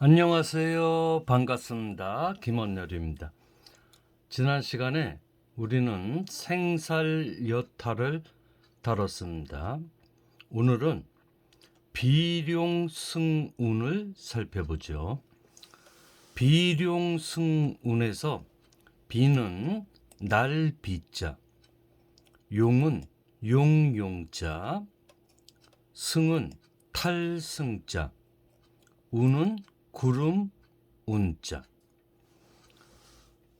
안녕하세요. 반갑습니다. 김원열입니다. 지난 시간에 우리는 생살 여타를 다뤘습니다. 오늘은 비룡승운을 살펴보죠. 비룡승운에서 비는 날 비자, 용은 용용자, 승은 탈승자, 운은 구름 운자.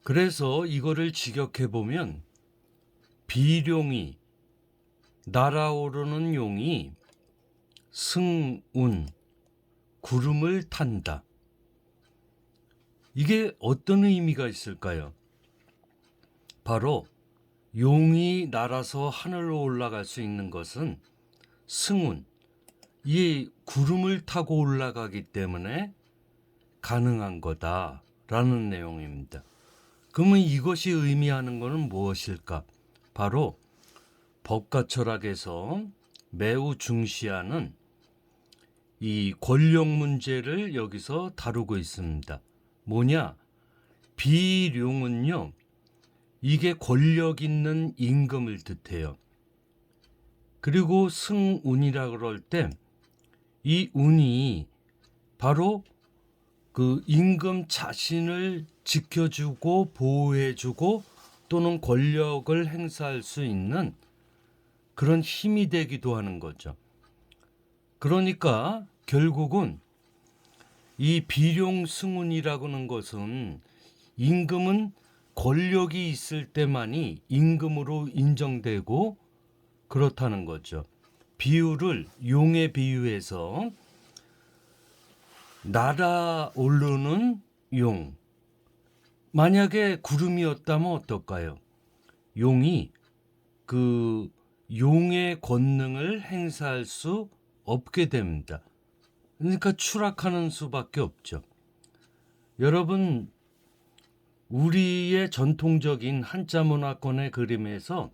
그래서 이거를 직역해 보면 비룡이 날아오르는 용이 승운 구름을 탄다. 이게 어떤 의미가 있을까요? 바로 용이 날아서 하늘로 올라갈 수 있는 것은 승운, 이 구름을 타고 올라가기 때문에 가능한 거다라는 내용입니다. 그러면 이것이 의미하는 것은 무엇일까? 바로 법과 철학에서 매우 중시하는 이 권력 문제를 여기서 다루고 있습니다. 뭐냐? 비룡은요, 이게 권력 있는 임금을 뜻해요. 그리고 승운이라 그럴 때 이 운이 바로 그 임금 자신을 지켜주고 보호해주고 또는 권력을 행사할 수 있는 그런 힘이 되기도 하는 거죠. 그러니까 결국은 이 비룡승운이라고 하는 것은 임금은 권력이 있을 때만이 임금으로 인정되고 그렇다는 거죠. 비유를 용에 비유해서 날아오르는 용. 만약에 구름이었다면 어떨까요? 용이 그 용의 권능을 행사할 수 없게 됩니다. 그러니까 추락하는 수밖에 없죠. 여러분, 우리의 전통적인 한자 문화권의 그림에서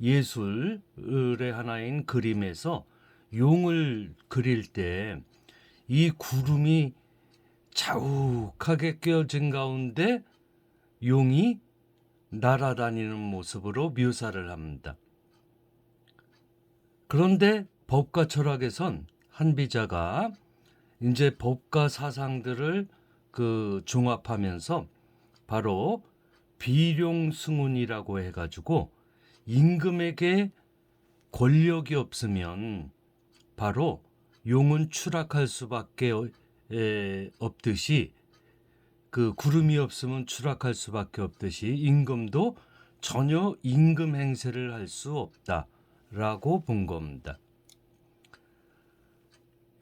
예술의 하나인 그림에서 용을 그릴 때 이 구름이 자욱하게 끼어진 가운데 용이 날아다니는 모습으로 묘사를 합니다. 그런데 법과 철학에선 한비자가 이제 법과 사상들을 그 종합하면서 바로 비룡승운이라고 해가지고 임금에게 권력이 없으면 바로 용은 추락할 수밖에 에, 없듯이 그 구름이 없으면 추락할 수밖에 없듯이 임금도 전혀 임금 행세를 할 수 없다라고 본 겁니다.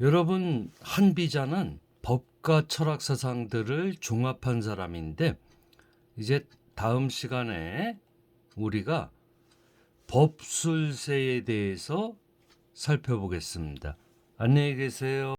여러분 한비자는 법과 철학 사상들을 종합한 사람인데 이제 다음 시간에 우리가 법술세에 대해서 살펴보겠습니다. 안녕히 계세요.